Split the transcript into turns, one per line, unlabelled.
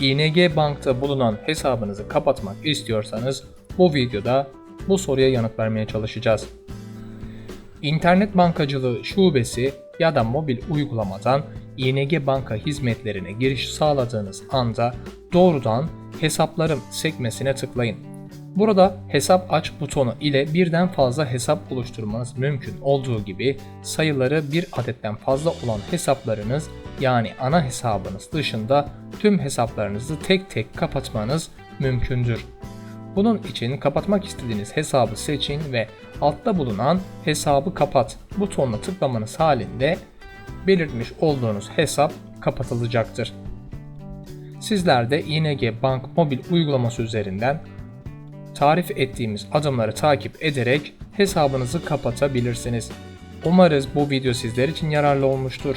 ING Bank'ta bulunan hesabınızı kapatmak istiyorsanız bu videoda bu soruya yanıt vermeye çalışacağız. İnternet bankacılığı şubesi ya da mobil uygulamadan ING Banka hizmetlerine giriş sağladığınız anda doğrudan hesaplarım sekmesine tıklayın. Burada hesap aç butonu ile birden fazla hesap oluşturmanız mümkün olduğu gibi sayıları bir adetten fazla olan hesaplarınız yani ana hesabınız dışında tüm hesaplarınızı tek tek kapatmanız mümkündür. Bunun için kapatmak istediğiniz hesabı seçin ve altta bulunan hesabı kapat butonuna tıklamanız halinde belirtmiş olduğunuz hesap kapatılacaktır. Sizler de ING Bank mobil uygulaması üzerinden tarif ettiğimiz adımları takip ederek hesabınızı kapatabilirsiniz. Umarız bu video sizler için yararlı olmuştur.